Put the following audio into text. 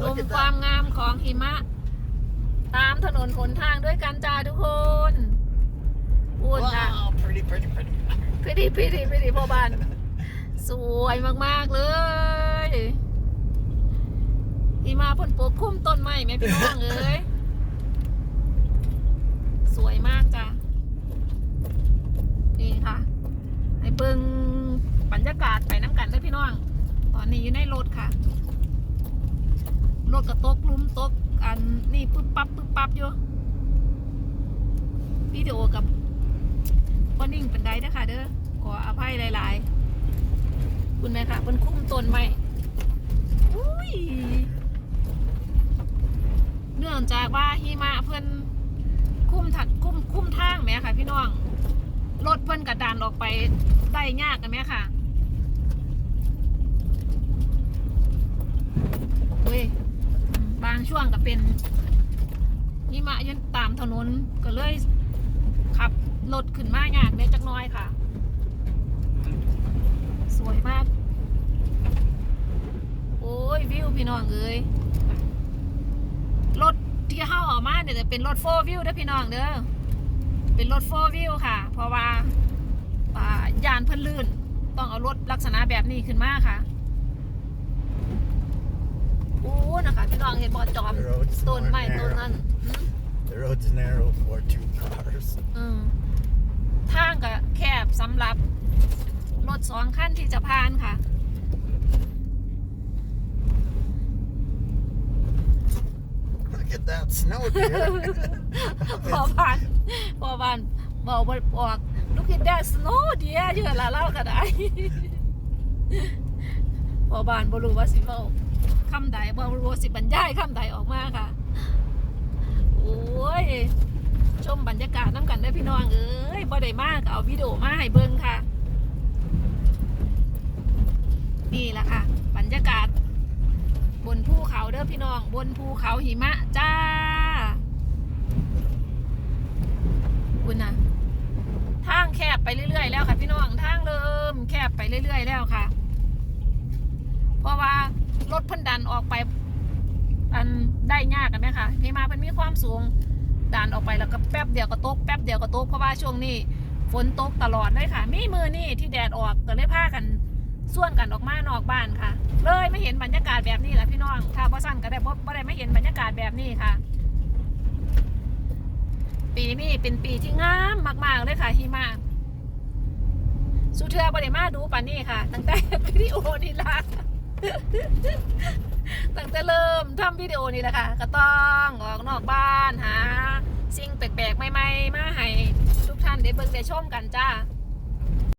ช look ม at ความ that. งามของหิมะ ตามถนนหนทางด้วยกันจ้าทุกคนอุ่นค่ะ Wow, pretty, pretty, pretty. พี่ดีพี่ดีพี่ดีพ่อบ้าน สวยมากๆเลยหิมะพ่นปกคลุ้มต้นไม้แม่พี่น้องเอ้ยสวยมากจ้ะนี่ค่ะ ให้เบิ่งบรรยากาศไปน้ำกันเด้อพี่น้อง ตอนนี้อยู่ในรถค่ะ รถกระตกลุมตก อันนี่ปึ๊บปั๊บปึ๊บปั๊บอยู่วิดีโอกับบ่นิ่งเป็นไดเด้อค่ะเด้อขออภัยหลาย ๆ คุณแม่คะเพิ่นคุ้มต้นไม้อุ้ยเนื่องจากว่าหิมะเพิ่นคุ้มถัดคุ้มคุ้มทางแหมค่ะ พี่น้องรถเพิ่นกระดานออกไปได้ยากกันไหมค่ะเว้ยบาง ช่วงก็เป็นหิมะยันตามถนนก็เลยขับรถขึ้นมายากเล็กจักน้อยค่ะ สวยมาก โอ้ยวิวพี่น้องเอ้ยรถที่เข้าออกมาเนี่ยจะเป็นรถโฟวิวเด้อพี่น้องเด้อเป็นรถโฟวิวค่ะ เพราะว่าอ่ายานเพิ่นลื่น ต้องเอารถลักษณะแบบนี้ขึ้นมาค่ะโอ้นะคะ พี่น้องเห็นบอจอม Roads ต้นไม้ are ต้นนั้น narrow. อืม The road's narrow for two cars. อืมทางก็แคบสำหรับ รถสองขั้นที่จะผ่านค่ะ Look at that snow, dear. พอผ่านพอผ่านบอกบ่ออกลูกคิดได้สโนเดียเยอะละเล่าก็ได้ พอบานบ่รู้ว่าสิเว้าคำใดบ่รู้ว่าสิบรรยายคำใดออกมาค่ะ โอ้ย ชมบรรยากาศน้ำกันได้พี่น้องเอ้ยบ่ได้มากเอาวิดีโอมาให้เบิ่งค่ะ นี่แหละค่ะ บรรยากาศ บนภูเขาเด้อพี่น้อง บนภูเขาหิมะจ้าคุณนะทางแคบไปเรื่อยๆแล้วค่ะพี่น้องทางเริ่มแคบไปเรื่อยๆแล้วค่ะ ถเพันดันออกไป อันได้ยากกันไหมคะพี่มาเพิ่นมีความสูงดันออกไปแล้วก็แป๊บเดียวก็ตกแป๊บเดียวก็ตกเพราะว่าช่วงนี้ฝนตกตลอดเลยค่ะ มีมือนี่ที่แดดออกก็เลยพากันส่วนกันออกมานอกบ้านค่ะ เลยไม่เห็นบรรยากาศแบบนี้แหละพี่น้องถ้าบ่สั้นก็ได้บ่บ่ได้ไม่เห็นบรรยากาศแบบนี้ค่ะ ปีนี้เป็นปีที่งามมาก ๆ เลยค่ะหิมะสุเทือบริมาดูป่านนี้ค่ะ ตั้งแต่วิดีโอนี่ละ ตั้งแต่เริ่มทำวิดีโอนี่แหละค่ะ ก็ต้องออกนอกบ้านหาสิ่งแปลกๆใหม่ๆมาให้ทุกท่านได้เบิ่งได้ชมกันจ้า